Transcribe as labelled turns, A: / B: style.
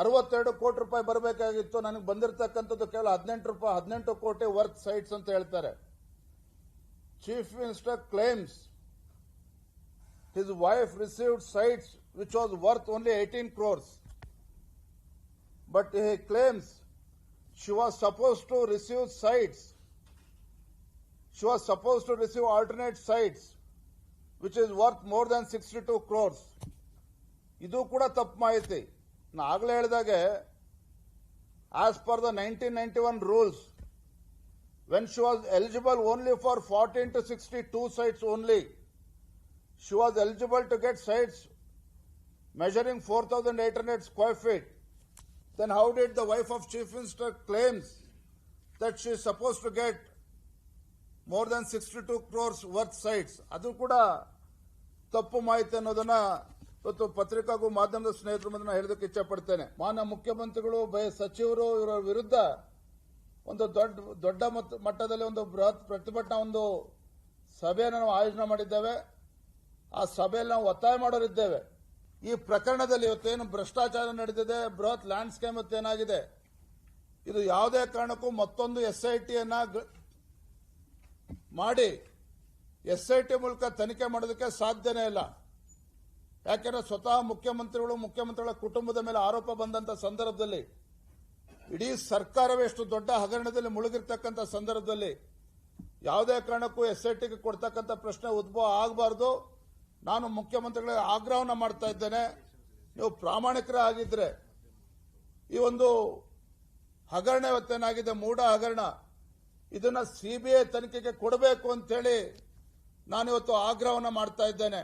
A: ಅರವತ್ತೆರಡು ಕೋಟಿ ರೂಪಾಯಿ ಬರಬೇಕಾಗಿತ್ತು ನನಗೆ ಬಂದಿರತಕ್ಕಂಥದ್ದು ಕೇವಲ ಹದಿನೆಂಟು ರೂಪಾಯಿ ಹದಿನೆಂಟು ಕೋಟಿ ವರ್ತ್ ಸೈಟ್ಸ್ ಅಂತ ಹೇಳ್ತಾರೆ chief minister claims his wife received sites which was worth only 18 crores. But he claims she was supposed to receive sites. She was supposed to receive alternate sites, which is worth more than 62 crores. ಇದು ಕೂಡ ತಪ್ಪು ಮಾಹಿತಿ ನಾ ಆಗಲೇ ಹೇಳಿದಾಗೆ as per the nineteen ninety one rules when she was eligible only for fourteen to sixty two sites only she was eligible to get sites measuring 4,800 square feet. Then how did the wife of chief minister claims that she is supposed to get more than 62 crores worth sites? ಅದು ಕೂಡ ತಪ್ಪು ಮಾಹಿತಿ ಅನ್ನೋದನ್ನ ಇವತ್ತು ಪತ್ರಿಕಾಗೂ ಮಾಧ್ಯಮದ ಸ್ನೇಹಿತರ ಮುಂದೆ ನಾನು ಹೇಳೋದಕ್ಕೆ ಇಚ್ಛಪಡ್ತೇನೆ. ಮಾನ್ಯ ಮುಖ್ಯಮಂತ್ರಿಗಳು ಸಚಿವರು, ಇವರ ವಿರುದ್ಧ ಒಂದು ದೊಡ್ಡ ದೊಡ್ಡ ಮಟ್ಟ- ಮಟ್ಟದಲ್ಲಿ ಒಂದು ಬೃಹತ್ ಪ್ರತಿಭಟನಾ ಒಂದು ಸಭೆಯನ್ನು ನಾವು ಆಯೋಜನೆ ಮಾಡಿದ್ದೇವೆ. ಆ ಸಭೆಯಲ್ಲಿ ನಾವು ಒತ್ತಾಯ ಮಾಡೋರಿದ್ದೇವೆ. ಈ ಪ್ರಕರಣದಲ್ಲಿ ಇವತ್ತೇನು ಭ್ರಷ್ಟಾಚಾರ ನಡೆದಿದೆ, ಬೃಹತ್ ಲ್ಯಾಂಡ್ ಸ್ಕೇಮ್ ಏನಾಗಿದೆ ಇದು ಯಾವುದೇ ಕಾರಣಕ್ಕೂ ಮತ್ತೊಂದು ಎಸ್ ಐ ಮಾಡಿ ಎಸ್ ಐ ಟಿ ಮೂಲಕ ತನಿಖೆ ಮಾಡೋದಕ್ಕೆ ಸಾಧ್ಯನೇ ಇಲ್ಲ. ಯಾಕೆಂದ್ರೆ ಸ್ವತಃ ಮುಖ್ಯಮಂತ್ರಿಗಳು, ಮುಖ್ಯಮಂತ್ರಿಗಳ ಕುಟುಂಬದ ಮೇಲೆ ಆರೋಪ ಬಂದಂತ ಸಂದರ್ಭದಲ್ಲಿ, ಇಡೀ ಸರ್ಕಾರವೇ ಎಷ್ಟು ದೊಡ್ಡ ಹಗರಣದಲ್ಲಿ ಮುಳುಗಿರ್ತಕ್ಕಂಥ ಸಂದರ್ಭದಲ್ಲಿ ಯಾವುದೇ ಕಾರಣಕ್ಕೂ ಎಸ್ ಐ ಟಿಗೆ ಕೊಡ್ತಕ್ಕಂಥ ಪ್ರಶ್ನೆ ಉದ್ಭವ ಆಗಬಾರ್ದು. ನಾನು ಮುಖ್ಯಮಂತ್ರಿಗಳಿಗೆ ಆಗ್ರಹವನ್ನು ಮಾಡ್ತಾ ಇದ್ದೇನೆ. ನೀವು ಪ್ರಾಮಾಣಿಕರ ಆಗಿದ್ರೆ ಈ ಒಂದು ಹಗರಣ ಇವತ್ತೇನಾಗಿದೆ, ಮೂಢ ಹಗರಣ, ಇದನ್ನ ಸಿಬಿಐ ತನಿಖೆಗೆ ಕೊಡಬೇಕು ಅಂತೇಳಿ ನಾನಿವತ್ತು ಆಗ್ರಹವನ್ನು ಮಾಡ್ತಾ ಇದ್ದೇನೆ.